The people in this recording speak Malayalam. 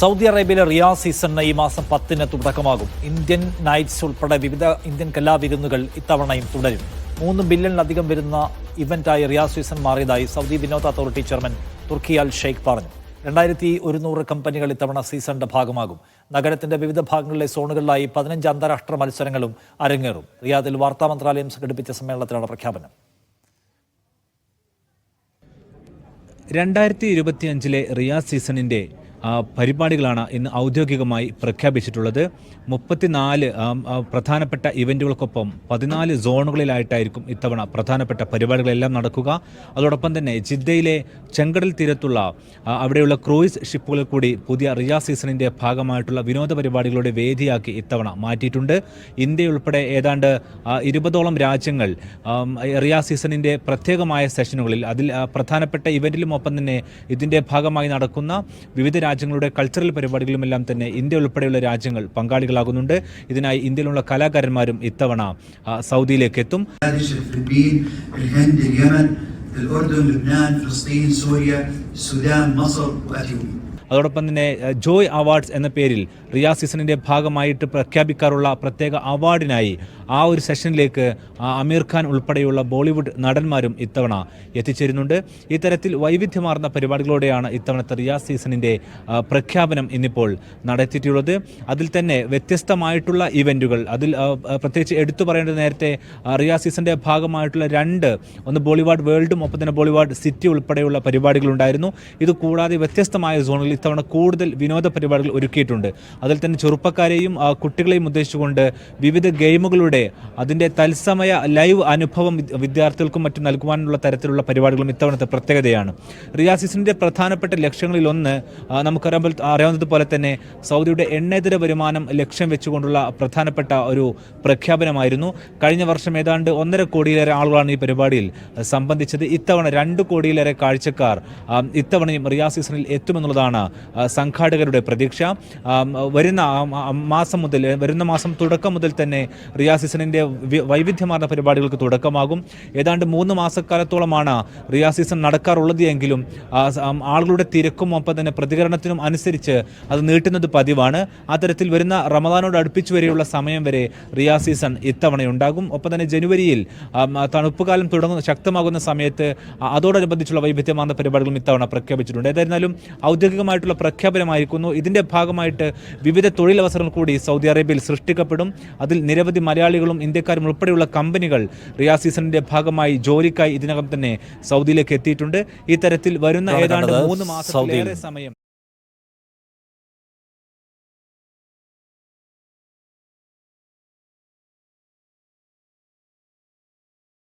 സൗദി അറേബ്യയിലെ റിയാസ് സീസണിന് ഈ മാസം പത്തിന് തുടക്കമാകും. ഇന്ത്യൻ നൈറ്റ്സ് ഉൾപ്പെടെ വിവിധ ഇന്ത്യൻ കലാവിരുന്നുകൾ ഇത്തവണയും തുടരും. മൂന്ന് ബില്യണിലധികം വരുന്ന ഇവന്റായി റിയാസ് സീസൺ മാറിയതായി സൗദി വിനോദ authority chairman Turki Al Sheikh പറഞ്ഞു. രണ്ടായിരത്തി ഒരുന്നൂറ് കമ്പനികൾ ഇത്തവണ സീസണിന്റെ ഭാഗമാകും. നഗരത്തിന്റെ വിവിധ ഭാഗങ്ങളിലെ സോണുകളിലായി പതിനഞ്ച് അന്താരാഷ്ട്ര മത്സരങ്ങളും അരങ്ങേറും. റിയാദിൽ വാർത്താ മന്ത്രാലയം സംഘടിപ്പിച്ച സമ്മേളനത്തിലാണ് പ്രഖ്യാപനം. രണ്ടായിരത്തി ഇരുപത്തിയഞ്ചിലെ റിയാസ് സീസണിന്റെ ആ, പരിപാടികളാണ് ഇന്ന് ഔദ്യോഗികമായി പ്രഖ്യാപിച്ചിട്ടുള്ളത്. മുപ്പത്തിനാല് പ്രധാനപ്പെട്ട ഇവന്റുകൾക്കൊപ്പം പതിനാല് സോണുകളിലായിട്ടായിരിക്കും ഇത്തവണ പ്രധാനപ്പെട്ട പരിപാടികളെല്ലാം നടക്കുക. അതോടൊപ്പം തന്നെ ജിദ്ദയിലെ ചെങ്കടൽ തീരത്തുള്ള അവിടെയുള്ള ക്രൂയിസ് ഷിപ്പുകളിൽ കൂടി പുതിയ റിയാ സീസണിന്റെ ഭാഗമായിട്ടുള്ള വിനോദ പരിപാടികളുടെ വേദിയാക്കി ഇത്തവണ മാറ്റിയിട്ടുണ്ട്. ഇന്ത്യ ഉൾപ്പെടെ ഏതാണ്ട് ഇരുപതോളം രാജ്യങ്ങൾ റിയാ സീസണിന്റെ പ്രത്യേകമായ സെഷനുകളിൽ അതിൽ പ്രധാനപ്പെട്ട ഇവന്റിലും ഒപ്പം തന്നെ ഇതിന്റെ ഭാഗമായി നടക്കുന്ന വിവിധ രാജ്യങ്ങളുടെ കൾച്ചറൽ പരിപാടികളുമെല്ലാം തന്നെ ഇന്ത്യ ഉൾപ്പെടെയുള്ള രാജ്യങ്ങൾ പങ്കാളികളാകുന്നുണ്ട്. ഇതിനായി ഇന്ത്യയിലുള്ള കലാകാരന്മാരും ഇത്തവണ സൗദിയിലേക്ക് എത്തും അതോടൊപ്പം തന്നെ ജോയ് അവാർഡ്സ് എന്ന പേരിൽ റിയാസ് സീസണിന്റെ ഭാഗമായിട്ട് പ്രഖ്യാപിക്കാറുള്ള പ്രത്യേക അവാർഡിനായി ആ ഒരു സെഷനിലേക്ക് അമീർ ഖാൻ ഉൾപ്പെടെയുള്ള ബോളിവുഡ് നടന്മാരും ഇത്തവണ എത്തിച്ചേരുന്നുണ്ട്. ഇത്തരത്തിൽ വൈവിധ്യമാർന്ന പരിപാടികളോടെയാണ് ഇത്തവണത്തെ റിയാസ് സീസണിന്റെ പ്രഖ്യാപനം ഇന്നിപ്പോൾ നടത്തിയിട്ടുള്ളത്. അതിൽ തന്നെ വ്യത്യസ്തമായിട്ടുള്ള ഇവന്റുകൾ അതിൽ പ്രത്യേകിച്ച് എടുത്തു പറയേണ്ടത് നേരത്തെ റിയാസ് സീസണിന്റെ ഭാഗമായിട്ടുള്ള രണ്ട് ഒന്ന് ബോളിവുഡ് വേൾഡും ഒപ്പം തന്നെ ബോളിവുഡ് സിറ്റി ഉൾപ്പെടെയുള്ള പരിപാടികളുണ്ടായിരുന്നു. ഇത് കൂടാതെ വ്യത്യസ്തമായ സോണുകളിൽ ഇത്തവണ കൂടുതൽ വിനോദ പരിപാടികൾ ഒരുക്കിയിട്ടുണ്ട്. അതിൽ തന്നെ ചെറുപ്പക്കാരെയും കുട്ടികളെയും ഉദ്ദേശിച്ചുകൊണ്ട് വിവിധ ഗെയിമുകളുടെ അതിന്റെ തത്സമയ ലൈവ് അനുഭവം വിദ്യ- വിദ്യാർത്ഥികൾക്കും മറ്റും നൽകുവാനുള്ള തരത്തിലുള്ള പരിപാടികളും ഇത്തവണത്തെ പ്രത്യേകതയാണ്. റിയാസിസിന്റെ പ്രധാനപ്പെട്ട ലക്ഷ്യങ്ങളിൽ ഒന്ന് നമുക്കറിയാൻ അറിയാവുന്നതുപോലെ തന്നെ സൗദിയുടെ എണ്ണേതര വരുമാനം ലക്ഷ്യം വെച്ചുകൊണ്ടുള്ള പ്രധാനപ്പെട്ട ഒരു പ്രഖ്യാപനമായിരുന്നു. കഴിഞ്ഞ വർഷം ഏതാണ്ട് ഒന്നര കോടിയിലേറെ ആളുകളാണ് ഈ പരിപാടിയിൽ സംബന്ധിച്ചത്. ഇത്തവണ രണ്ട് കോടിയിലേറെ കാഴ്ചക്കാർ ഇത്തവണയും റിയാസ് സീസണിൽ എത്തുമെന്നുള്ളതാണ് സംഘാടകരുടെ പ്രതീക്ഷ. വരുന്ന മാസം മുതൽ വരുന്ന മാസം തുടക്കം മുതൽ തന്നെ റിയാസ് സീസണിന്റെ വൈവിധ്യമാർന്ന പരിപാടികൾക്ക് തുടക്കമാകും. ഏതാണ്ട് മൂന്ന് മാസക്കാലത്തോളമാണ് റിയാ സീസൺ നടക്കാറുള്ളത് എങ്കിലും ആളുകളുടെ തിരക്കും ഒപ്പം തന്നെ പ്രതികരണത്തിനും അനുസരിച്ച് അത് നീട്ടുന്നത് പതിവാണ്. അത്തരത്തിൽ വരുന്ന റമദാനോട് അടുപ്പിച്ചു വരെയുള്ള സമയം വരെ റിയാ സീസൺ ഇത്തവണയുണ്ടാകും. ഒപ്പം തന്നെ ജനുവരിയിൽ തണുപ്പ് കാലം തുടങ്ങുന്ന ശക്തമാകുന്ന സമയത്ത് അതോടനുബന്ധിച്ചുള്ള വൈവിധ്യമാർന്ന പരിപാടികളും ഇത്തവണ പ്രഖ്യാപിച്ചിട്ടുണ്ട്. ഏതായിരുന്നാലും ഔദ്യോഗികമായിട്ടുള്ള പ്രഖ്യാപനമായിരിക്കുന്നു. ഇതിന്റെ ഭാഗമായിട്ട് വിവിധ തൊഴിലവസരങ്ങൾ കൂടി സൗദി അറേബ്യയിൽ സൃഷ്ടിക്കപ്പെടും. അതിൽ നിരവധി മലയാളികളും ഇന്ത്യക്കാരും ഉൾപ്പെടെയുള്ള കമ്പനികൾ റിയാ സീസണിന്റെ ഭാഗമായി ജോലിക്കായി ഇതിനകം തന്നെ സൗദിയിലേക്ക് എത്തിയിട്ടുണ്ട് ഇത്തരത്തിൽ വരുന്ന ഏതാണ്ട്. മൂന്ന്. മാസത്തിലേറെ സമയം